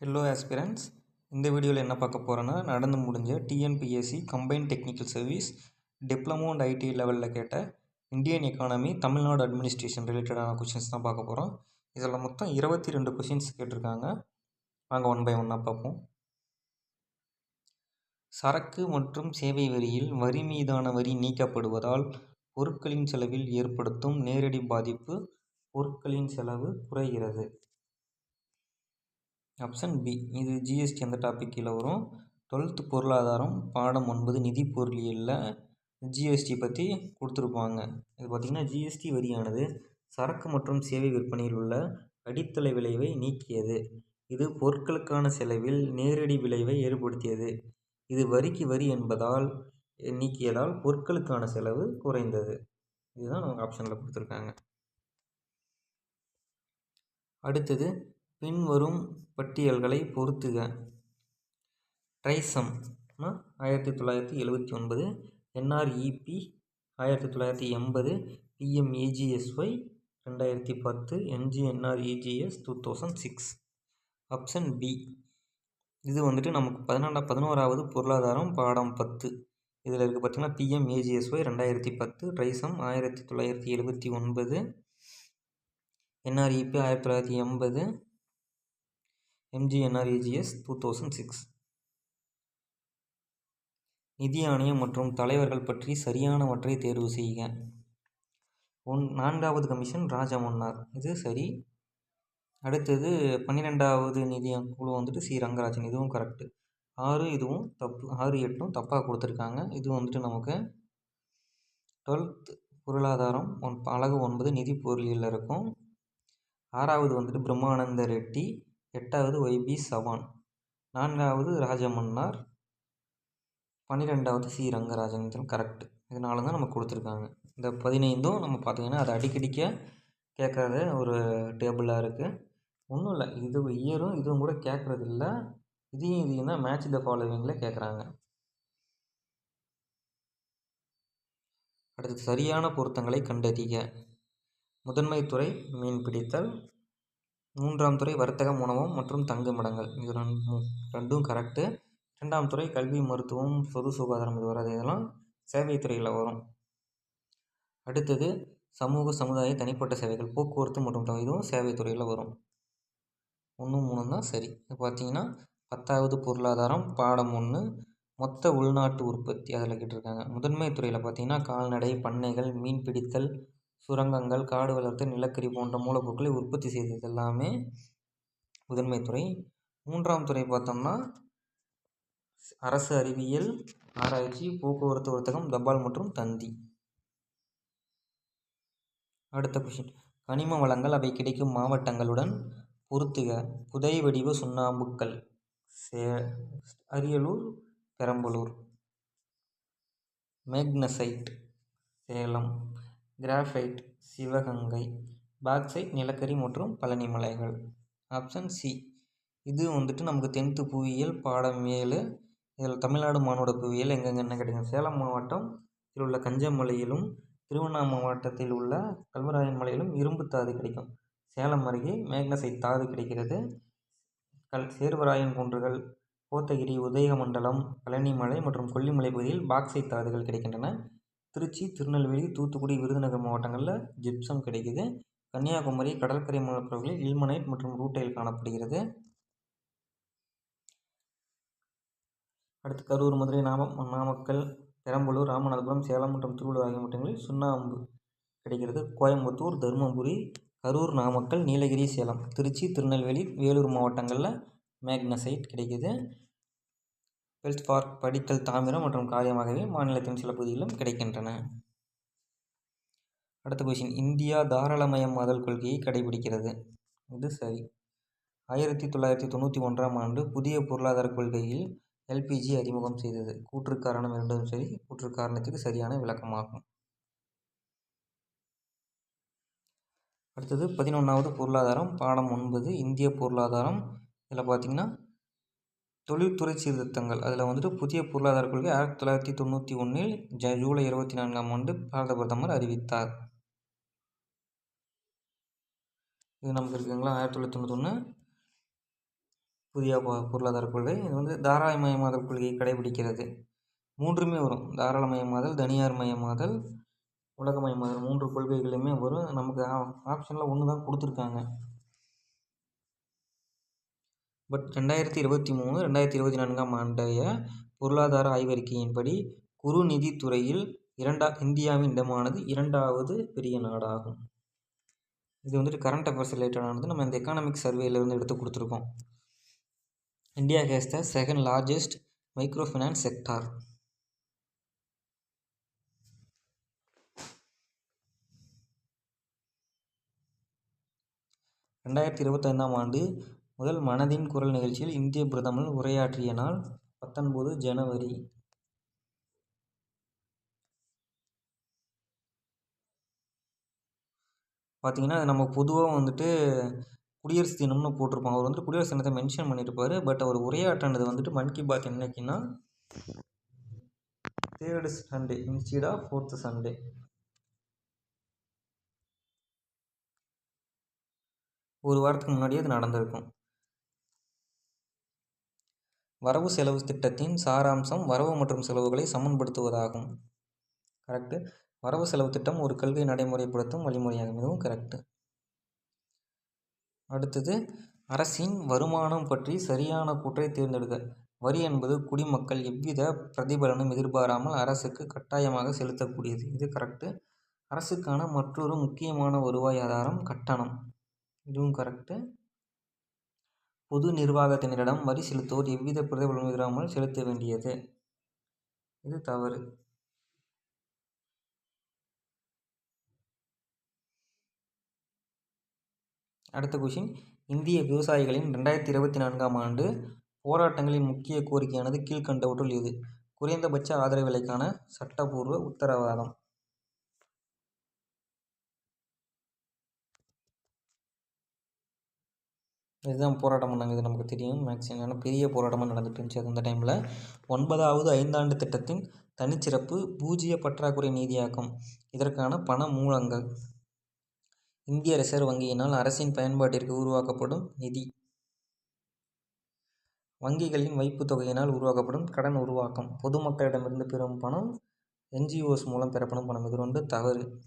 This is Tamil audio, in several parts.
ஹலோ ஆஸ்பிரண்ட்ஸ் இந்த வீடியோவில் என்ன பார்க்க போகிறோன்னா நடந்து முடிஞ்ச TNPSC combine technical service diploma and IT லெவலில் கேட்ட இந்தியன் எக்கானமி தமிழ்நாடு அட்மினிஸ்ட்ரேஷன் ரிலேட்டடான கொஷின்ஸ் தான் பார்க்க போகிறோம் இதில் மொத்தம் இருபத்தி ரெண்டு கொஷின்ஸ் கேட்டிருக்காங்க. வாங்க ஒன் பை ஒன்னாக பார்ப்போம். சரக்கு மற்றும் சேவை வரியில் வரி மீதான வரி நீக்கப்படுவதால் பொருட்களின் செலவில் ஏற்படுத்தும் நேரடி பாதிப்பு பொருட்களின் செலவு குறைகிறது. Option B. இது ஜிஎஸ்டி அந்த டாபிக் கீழே வரும். டுவெல்த்து பொருளாதாரம் பாடம் ஒன்பது நிதி பொருளியலில் ஜிஎஸ்டி பற்றி கொடுத்துருப்பாங்க. இது பார்த்திங்கன்னா ஜிஎஸ்டி வரியானது சரக்கு மற்றும் சேவை விற்பனையில் உள்ள அடித்தள விளைவை நீக்கியது. இது பொருட்களுக்கான செலவில் நேரடி விளைவை ஏற்படுத்தியது. இது வரிக்கு வரி என்பதால் நீக்கியதால் பொருட்களுக்கான செலவு குறைந்தது. இதுதான் நமக்கு ஆப்ஷனில் கொடுத்துருக்காங்க. அடுத்தது பின்வரும் பட்டியல்களை பொருத்துக ட்ரைசம் ஆயிரத்தி தொள்ளாயிரத்தி எழுபத்தி ஒன்பது. என்ஆர்இபி ஆயிரத்தி தொள்ளாயிரத்தி எண்பது. பிஎம்ஏஜிஎஸ்ஒய் ரெண்டாயிரத்தி பத்து. NGNREGS two thousand six. Option B. இது வந்துட்டு நமக்கு பதினொன்றா பதினோராவது பொருளாதாரம் பாடம் பத்து. இதில் இருக்குது பார்த்திங்கன்னா பிஎம்ஏஜிஎஸ்ஒய் ரெண்டாயிரத்தி பத்து. ட்ரைசம் ஆயிரத்தி தொள்ளாயிரத்தி எழுபத்தி ஒன்பது. என்ஆர்இபி ஆயிரத்தி தொள்ளாயிரத்தி எண்பது. எம்ஜிஎன்ஆர்ஏஜிஎஸ் டூ தௌசண்ட் சிக்ஸ் நிதி ஆணையம் மற்றும் தலைவர்கள் பற்றி சரியானவற்றை தேர்வு செய்க. ஒன் நான்காவது கமிஷன் ராஜமன்னார் இது சரி. அடுத்தது பன்னிரெண்டாவது நிதி குழு வந்துட்டு சி. ரங்கராஜன். இதுவும் கரெக்டு ஆறு இதுவும் தப்பு ஆறு எட்டும் தப்பாக கொடுத்துருக்காங்க. இது வந்துட்டு நமக்கு டுவெல்த் பொருளாதாரம் ஒன் அழகு ஒன்பது நிதி பொருளியலில் இருக்கும். ஆறாவது வந்துட்டு பிரம்மானந்த ரெட்டி. எட்டாவது ஒய்பி சவான். நான்காவது ராஜமன்னார். பன்னிரெண்டாவது சி. ரங்கராஜன் கரெக்ட் கரெக்டு இதனால தான் நம்ம கொடுத்துருக்காங்க. இந்த பதினைந்தும் நம்ம பார்த்தீங்கன்னா அது அடிக்கடிக்க கேட்குறது ஒரு டேபிளாக இருக்குது ஒன்றும் இல்லை. இது இயரும் இதுவும் கூட கேட்குறது இல்லை. இதையும் இதையும் தான் மேட்ச் த ஃபாலோவிங்கில் கேட்குறாங்க. அடுத்து சரியான பொருத்தங்களை கண்டறிக. முதன்மை துறை மீன்பிடித்தல் மூன்றாம் துறை வர்த்தகம் உணவம் மற்றும் தங்குமிடங்கள் இது ரெண்டும் ரெண்டும் கரெக்டு ரெண்டாம் துறை கல்வி மருத்துவம் பொது சுகாதாரம். இது வராது. இதெல்லாம் சேவை துறையில் வரும். அடுத்தது சமூக சமுதாய தனிப்பட்ட சேவைகள். போக்குவரத்து மற்றும் இதுவும் சேவை துறையில் வரும். ஒன்று மூணு தான் சரி. இப்போ பார்த்தீங்கன்னா பத்தாவது பொருளாதாரம் பாடம் ஒன்று மொத்த உள்நாட்டு உற்பத்தி அதில் கேட்டிருக்காங்க. முதன்மை துறையில் பார்த்தீங்கன்னா கால்நடை பண்ணைகள் மீன் பிடித்தல் சுரங்கங்கள் காடு வளர்த்தல் நிலக்கரி போன்ற மூலப்பொருட்களை உற்பத்தி செய்தது எல்லாமே முதன்மை துறை. மூன்றாம் துறை பார்த்தோம்னா அரசு அறிவியல் ஆராய்ச்சி போக்குவரத்து வர்த்தகம் தபால் மற்றும் தந்தி. அடுத்த கொஷின் கனிம வளங்கள் அவை கிடைக்கும் மாவட்டங்களுடன் பொருத்துக. புதை வடிவ சுண்ணாம்புக்கல் சே Ariyalur Perambalur. Magnesite Salem. Graphite Sivaganga bauxite நிலக்கரி மற்றும் பழனி மலைகள். Option C. இது வந்துட்டு நமக்கு டென்த்து புவியியல் பாடம் ஏழு. இதில் தமிழ்நாடு மானோட புவியியல் எங்கெங்கன்னு கிடைக்கும் சேலம் மாவட்டம் இதில் உள்ள கஞ்சமலையிலும் திருவண்ணாமலை மாவட்டத்தில் உள்ள கல்வராயன் மலையிலும் இரும்பு தாது கிடைக்கும். சேலம் அருகே மேக்னசைட் தாது கிடைக்கிறது. கல் சேர்வராயன் குன்றுகள் கோத்தகிரி உதயமண்டலம் பழனிமலை மற்றும் கொல்லிமலை பகுதியில் பாக்சைட் தாதுகள் கிடைக்கின்றன. திருச்சி திருநெல்வேலி தூத்துக்குடி விருதுநகர் மாவட்டங்களில் ஜிப்சம் கிடைக்குது. கன்னியாகுமரி கடற்கரை மாவட்டங்களில் இல்மனைட் மற்றும் ரூட்டைல் காணப்படுகிறது. அடுத்து கரூர் மதுரை நாம நாமக்கல் பெரம்பலூர் ராமநாதபுரம் சேலம் மற்றும் திருவள்ளூர் ஆகிய மாவட்டங்களில் சுண்ணாம்பு கிடைக்கிறது. கோயம்புத்தூர் தருமபுரி கரூர் நாமக்கல் நீலகிரி சேலம் திருச்சி திருநெல்வேலி வேலூர் மாவட்டங்களில் மேக்னசைட் கிடைக்கிது. பெல்ஸ்பார்க் படிக்கல் தாமிரம் மற்றும் காரியமாகவே மாநிலத்தின் சில பகுதிகளிலும் கிடைக்கின்றன. அடுத்த கொஷின் இந்தியா தாராளமயமாதல் கொள்கையை கடைபிடிக்கிறது இது சரி. ஆயிரத்தி தொள்ளாயிரத்தி தொண்ணூற்றி ஒன்றாம் ஆண்டு புதிய பொருளாதார கொள்கையில் எல்பிஜி அறிமுகம் செய்தது. கூற்று காரணம் இரண்டும் சரி கூற்று காரணத்துக்கு சரியான விளக்கமாகும். அடுத்தது பதினொன்றாவது பொருளாதாரம் பாடம் ஒன்பது இந்திய பொருளாதாரம். இதில் பார்த்திங்கன்னா தொழில்துறை சீர்திருத்தங்கள். அதில் வந்துட்டு புதிய பொருளாதார கொள்கை ஆயிரத்தி தொள்ளாயிரத்தி தொண்ணூற்றி ஒன்றில் ஜ ஜூலை இருபத்தி நான்காம் ஆண்டு பாரத பிரதமர் அறிவித்தார். இது நமக்கு இருக்குங்களா ஆயிரத்தி தொள்ளாயிரத்தி தொண்ணூத்தொன்று புதிய பொருளாதார கொள்கை. இது வந்து தாராளமயமாதல் கொள்கையை கடைபிடிக்கிறது. மூன்றுமே வரும். தாராளமயமாதல் தனியார் மயமாதல் உலகமயமாதல் மூன்று கொள்கைகளுமே வரும். நமக்கு ஆப்ஷனில் ஒன்று தான் கொடுத்துருக்காங்க. பட் ரெண்டாயிரத்தி இருபத்தி மூணு ரெண்டாயிரத்தி இருபத்தி நான்காம் ஆண்டைய பொருளாதார ஆய்வறிக்கையின்படி குறு நிதித்துறையில் இரண்டா இந்தியாவின் இடமானது இரண்டாவது பெரிய நாடாகும். இது வந்துட்டு கரண்ட் அஃபேர்ஸ் ரிலேட்டடானது நம்ம இந்த எக்கானமிக் சர்வேலேருந்து எடுத்து கொடுத்துருக்கோம். India has the second largest micro finance sector ரெண்டாயிரத்தி இருபத்தைந்தாம் ஆண்டு முதல் மனதின் குரல் நிகழ்ச்சியில் இந்திய பிரதமர் உரையாற்றிய நாள் பத்தொன்பது ஜனவரி. பார்த்தீங்கன்னா நம்ம பொதுவாக வந்துட்டு குடியரசு தினம்னு போட்டிருப்போம் அவர் வந்துட்டு குடியரசு தினத்தை மென்ஷன் பண்ணியிருப்பார் பட் அவர் உரையாற்றினது வந்துட்டு மன் Ki Baat என்னைக்குன்னா third Sunday instead of fourth Sunday ஒரு வாரத்துக்கு முன்னாடியே அது நடந்திருக்கும். வரவு செலவு திட்டத்தின் சாராம்சம் வரவு மற்றும் செலவுகளை சமன்படுத்துவதாகும். கரெக்டு வரவு செலவு திட்டம் ஒரு கல்வியை நடைமுறைப்படுத்தும் வழிமுறையாகும் இதுவும் கரெக்டு அடுத்தது அரசின் வருமானம் பற்றி சரியான கூற்றை தேர்ந்தெடுக்க. வரி என்பது குடிமக்கள் எவ்வித பிரதிபலனும் எதிர்பாராமல் அரசுக்கு கட்டாயமாக செலுத்தக்கூடியது. இது கரெக்டு அரசுக்கான மற்றொரு முக்கியமான வருவாய் ஆதாரம் கட்டணம். இதுவும் கரெக்டு பொது நிர்வாகத்தினரிடம் வரி செலுத்துவோர் எவ்வித பிரதிபலனும் எதிராமல் செலுத்த வேண்டியது? இது தவறு. அடுத்த கொஷின் இந்திய விவசாயிகளின் ரெண்டாயிரத்தி இருபத்தி நான்காம் ஆண்டு போராட்டங்களின் முக்கிய கோரிக்கையானது கீழ்கண்டவற்றுள் எது குறைந்தபட்ச ஆதரவு விலைக்கான சட்டப்பூர்வ உத்தரவாதம். இதுதான் போராட்டம் பண்ணாங்க இது நமக்கு தெரியும். மேக்ஸிமம் பெரிய போராட்டமாக நடந்துட்டு இருந்துச்சு. அந்த டைமில் ஒன்பதாவது ஐந்தாண்டு திட்டத்தின் தனிச்சிறப்பு பூஜ்ஜிய பற்றாக்குறை நீதியாக்கம். இதற்கான பண மூலங்கள். இந்திய ரிசர்வ் வங்கியினால் அரசின் பயன்பாட்டிற்கு உருவாக்கப்படும் நிதி. வங்கிகளின் வைப்புத் தொகையினால் உருவாக்கப்படும் கடன் உருவாக்கம். பொதுமக்களிடமிருந்து பெறும் பணம் என்ஜிஓஸ் மூலம் பெறப்படும் பணம். இது ரெண்டு தவறு.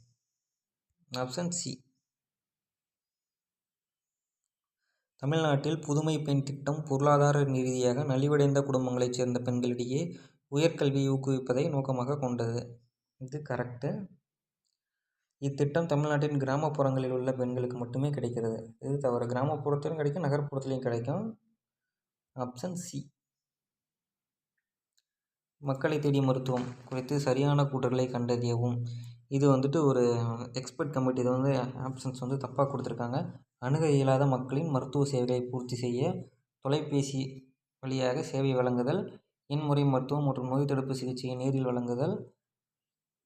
Option C. தமிழ்நாட்டில் புதுமை பெண் திட்டம் பொருளாதார ரீதியாக நலிவடைந்த குடும்பங்களைச் சேர்ந்த பெண்களிடையே உயர்கல்வியை ஊக்குவிப்பதை நோக்கமாக கொண்டது. இது கரெக்டு இத்திட்டம் தமிழ்நாட்டின் கிராமப்புறங்களில் உள்ள பெண்களுக்கு மட்டுமே கிடைக்கிறது. இது தவிர கிராமப்புறத்திலும் கிடைக்கும் நகர்ப்புறத்துலேயும் கிடைக்கும். ஆப்ஷன் சி மக்களை தேடி மருத்துவம் குறித்து சரியான கூற்றுகளை கண்டறியவும். இது வந்துட்டு ஒரு எக்ஸ்பர்ட் கமிட்டி இது வந்து ஆப்ஷன்ஸ் வந்து தப்பாக கொடுத்துருக்காங்க. அணுக இயலாத மக்களின் மருத்துவ சேவைகளை பூர்த்தி செய்ய தொலைபேசி வழியாக சேவை வழங்குதல் எண்முறை மருத்துவம் மற்றும் நோய் தடுப்பு சிகிச்சையை நேரில் வழங்குதல்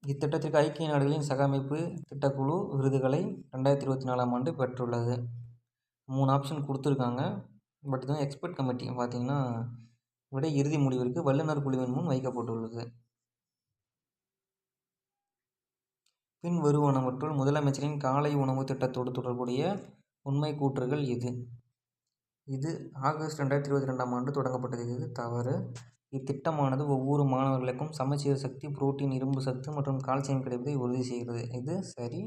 இத்திட்டத்திற்கு ஐக்கிய நாடுகளின் சக அமைப்பு திட்டக்குழு விருதுகளை ரெண்டாயிரத்தி இருபத்தி நாலாம் ஆண்டு பெற்றுள்ளது. மூணு ஆப்ஷன் கொடுத்துருக்காங்க. பட் இதுவும் எக்ஸ்பர்ட் கமிட்டி பார்த்திங்கன்னா விட இறுதி முடிவிற்கு வல்லுநர் குழுவின் முன் வைக்கப்பட்டுள்ளது. பின் வருவனவற்றுள் முதலமைச்சரின் காலை உணவு திட்டத்தோடு தொடர்புடைய உண்மை கூற்றுகள் இது. இது ஆகஸ்ட் ரெண்டாயிரத்தி இருபத்தி ரெண்டாம் ஆண்டு தொடங்கப்பட்டது. இது தவறு. இத்திட்டமானது ஒவ்வொரு மாணவர்களுக்கும் சமச்சீர் சக்தி புரோட்டீன் இரும்பு சத்து மற்றும் கால்சியம் கிடைப்பதை உறுதி செய்கிறது. இது சரி.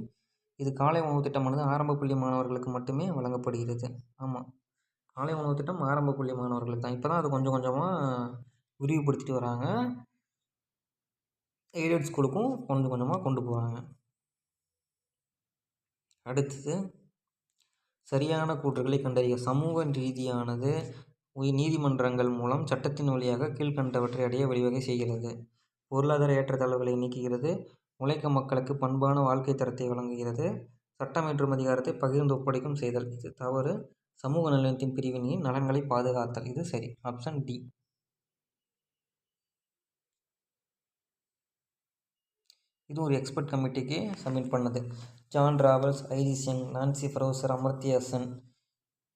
இது காலை உணவு திட்டமானது ஆரம்ப பள்ளி மாணவர்களுக்கு மட்டுமே வழங்கப்படுகிறது. ஆமாம் காலை உணவு திட்டம் ஆரம்ப பள்ளி மாணவர்களுக்கு தான். இப்போ தான் அது கொஞ்சம் கொஞ்சமாக விரிவுபடுத்திட்டு வராங்க. எய்டட் ஸ்கூலுக்கும் கொஞ்சம் கொஞ்சமாக கொண்டு போகிறாங்க அடுத்தது சரியான கூற்றுகளை கண்டறிய சமூக ரீதியானது நீதிமன்றங்கள் மூலம் சட்டத்தின் வழியாக கீழ்கண்டவற்றை அடைய வழிவகை செய்கிறது. பொருளாதார ஏற்றத்தாழ்வுகளை நீக்குகிறது. உழைக்கும் மக்களுக்கு பண்பான வாழ்க்கை தரத்தை வழங்குகிறது. சட்டம் இயற்றும் அதிகாரத்தை பகிர்ந்து ஒப்படைக்கும் செய்தல். இது தவறு. சமூக நலனத்தின் பிரிவினையின் நலன்களை பாதுகாத்தல். இது சரி. Option D. இது ஒரு எக்ஸ்பர்ட் கமிட்டிக்கு சப்மிட் பண்ணது. John Rawls Erie Singh Nancy Fraser Amartya Sen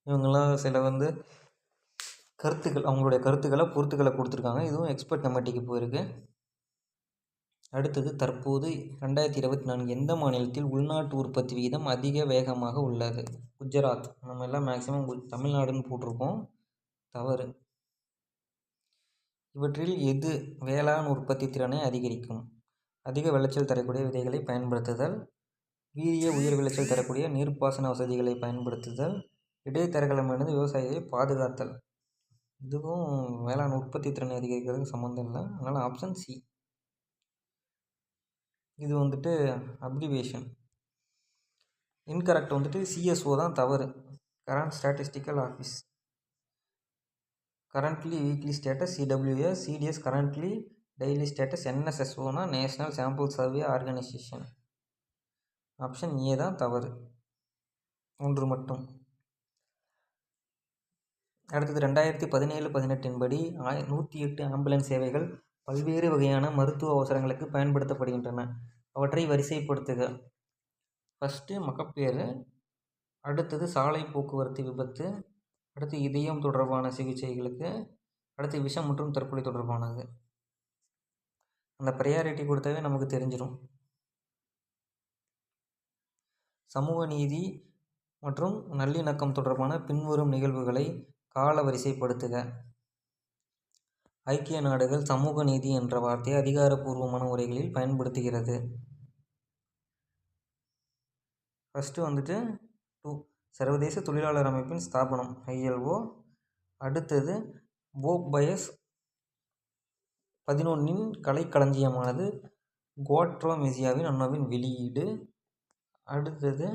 இவங்கெல்லாம் சில வந்து கருத்துக்கள் அவங்களுடைய கருத்துக்களை பொறுத்துக்களை கொடுத்துருக்காங்க. இதுவும் எக்ஸ்பர்ட் கமிட்டிக்கு போயிருக்கு. அடுத்தது தற்போது ரெண்டாயிரத்தி இருபத்தி நான்கு எந்த மாநிலத்தில் உள்நாட்டு உற்பத்தி விகிதம் அதிக வேகமாக உள்ளது? குஜராத். நம்ம எல்லாம் மேக்ஸிமம் தமிழ்நாடுன்னு போட்டிருக்கோம். தவறு. இவற்றில் எது வேளாண் உற்பத்தி திறனை அதிகரிக்கும்? அதிக விளைச்சல் தரக்கூடிய விதைகளை பயன்படுத்துதல் வீரிய உயர் விளைச்சல் தரக்கூடிய நீர்ப்பாசன வசதிகளை பயன்படுத்துதல் இடைத்தரகர்களிடமிருந்து விவசாயிகளை பாதுகாத்தல். இதுவும் வேளாண் உற்பத்தி திறனை அதிகரிக்கிறதுக்கு சம்மந்தம் இல்லை. அதனால் ஆப்ஷன் சி இது வந்துட்டு அப்ரிவேஷன் இன்கரெக்ட் வந்துட்டு சிஎஸ்ஓ தான் தவறு. Current statistical office currently weekly status CWS CDS currently daily status என்எஸ்எஸ்ஓனா national sample survey organisation. Option A தான் தவறு. ஒன்று மட்டும். அடுத்தது ரெண்டாயிரத்தி பதினேழு பதினெட்டின் படி ஆய் நூற்றி எட்டு ஆம்புலன்ஸ் சேவைகள் பல்வேறு வகையான மருத்துவ அவசரங்களுக்கு பயன்படுத்தப்படுகின்றன. அவற்றை வரிசைப்படுத்துக. ஃபஸ்ட்டு மகப்பேறு அடுத்தது சாலை போக்குவரத்து விபத்து அடுத்து இதயம் தொடர்பான சிகிச்சைகளுக்கு அடுத்து விஷம் மற்றும் தற்கொலை தொடர்பானது. அந்த ப்ரையாரிட்டி கொடுத்தாவே நமக்கு தெரிஞ்சிடும் சமூக நீதி மற்றும் நல்லிணக்கம் தொடர்பான பின்வரும் நிகழ்வுகளை கால வரிசைப்படுத்துக ஐக்கிய நாடுகள் சமூக நீதி என்ற வார்த்தையை அதிகாரப்பூர்வமான உரைகளில் பயன்படுத்துகிறது. ஃபஸ்ட்டு வந்துட்டு டூ சர்வதேச தொழிலாளர் அமைப்பின் ஸ்தாபனம் ஐஎல்ஓ. அடுத்தது போக் பயஸ் பதினொன்றின் கலைக்களஞ்சியமானது குவாட்ரோமெசியாவின் அண்ணாவின் வெளியீடு. அடுத்தது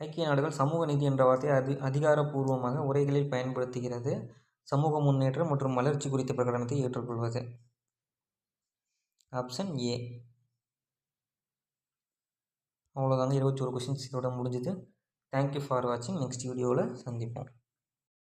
ஐக்கிய நாடுகள் சமூக நீதி என்ற வார்த்தையை அதி அதிகாரப்பூர்வமாக உரைகளில் பயன்படுத்துகிறது. சமூக முன்னேற்றம் மற்றும் வளர்ச்சி குறித்த பிரகடனத்தை ஏற்றுக்கொள்வது. Option A. அவ்வளோதாங்க இருபத்தி ஒரு கொஷின்ஸ் இதோட முடிஞ்சுது. தேங்க்யூ ஃபார் வாட்சிங் நெக்ஸ்ட் வீடியோவில் சந்திப்போம்.